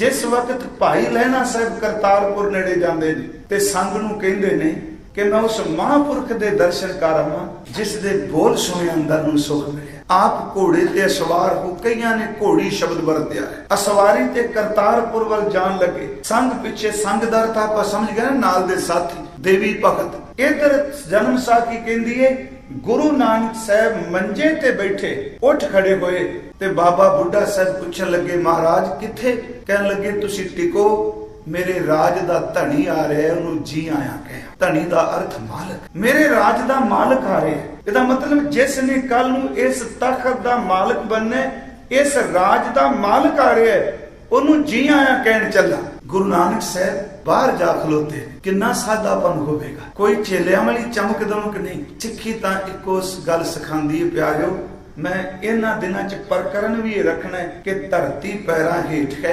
ਜਿਸ ਵਕਤ ਭਾਈ ਲਹਿਣਾ ਸਾਹਿਬ ਕਰਤਾਰਪੁਰ ਨੇੜੇ ਜਾਂਦੇ ਨੇ ਤੇ ਸੰਗ ਨੂੰ ਕਹਿੰਦੇ ਨੇ ਕਿ ਮੈਂ ਉਸ ਮਹਾਂਪੁਰਖ ਦੇ ਦਰਸ਼ਨ ਕਰਾਂਗਾ ਜਿਸ ਦੇ ਬੋਲ ਸੁਣੇ ਅੰਦਰ ਨੂੰ ਸੁਖ ਮਿਲਿਆ। ਆਪ ਘੋੜੇ ਤੇ ਸਵਾਰ ਹੋ ਕਈਆਂ ਨੇ ਘੋੜੀ ਸ਼ਬਦ ਵਰਤਿਆ ਹੈ। ਅਸਵਾਰੀ ਤੇ ਕਰਤਾਰਪੁਰ ਵੱਲ ਜਾਣ ਲੱਗੇ, ਸੰਗ ਪਿੱਛੇ ਸੰਗਦਰ ਤਾਂ ਆਪਾਂ ਸਮਝ ਗਏ ਨਾਲ ਦੇ ਸਾਥੀ, ਦੇਵੀ ਭਗਤ। ਇਧਰ ਜਨਮ ਸਾਖੀ ਕਹਿੰਦੀ ਏ ਗੁਰੂ ਨਾਨਕ ਸਾਹਿਬ ਮੰਜੇ ਤੇ ਬੈਠੇ, ਉੱਠ ਖੜੇ ਹੋਏ ਤੇ ਬਾਬਾ ਬੁੱਢਾ ਸਾਹਿਬ ਪੁੱਛਣ ਲੱਗੇ, ਮਹਾਰਾਜ, ਕਿੱਥੇ? ਕਹਿਣ ਲੱਗੇ, ਤੁਸੀਂ ਟਿਕੋ, ਮੇਰੇ ਰਾਜ ਦਾ ਧਣੀ ਆ ਰਿਹਾ ਉਹਨੂੰ ਜੀ ਆਇਆ ਕਹਿ ਧਣੀ ਦਾ ਅਰਥ ਮਾਲਕ। ਮੇਰੇ ਰਾਜ ਦਾ ਮਾਲਕ ਆ ਰਿਹਾ ਇਹਦਾ ਮਤਲਬ ਜਿਸ ਨੇ ਕੱਲ ਨੂੰ ਇਸ ਤਖਤ ਦਾ ਮਾਲਕ ਬਣਨਾ ਇਸ ਰਾਜ ਦਾ ਮਾਲਕ ਆ ਰਿਹਾ ਉਹਨੂੰ ਜੀ ਆਇਆ ਕਹਿਣ ਚੱਲਾ, ਗੁਰੂ ਨਾਨਕ ਸਾਹਿਬ, ਬਾਹਰ ਜਾ ਖਲੋਤੇ ਕਿੰਨਾ ਸਾਦਾਪਨ ਹੋਵੇਗਾ। ਕੋਈ ਚੇਲਿਆਂ ਵਾਲੀ ਚਮਕ ਦਮਕ ਨਹੀਂ। ਸਿੱਖੀ ਤਾਂ ਇੱਕੋ ਗੱਲ ਸਿਖਾਉਂਦੀ ਹੈ ਪਿਆਰਿਓ। ਮੈਂ ਇਹਨਾਂ ਦਿਨਾਂ ਚ ਪ੍ਰਕਰਨ ਵੀ ਇਹ ਰੱਖਣਾ ਕਿ ਧਰਤੀ ਪੈਰਾਂ ਹੇਠ ਹੈ।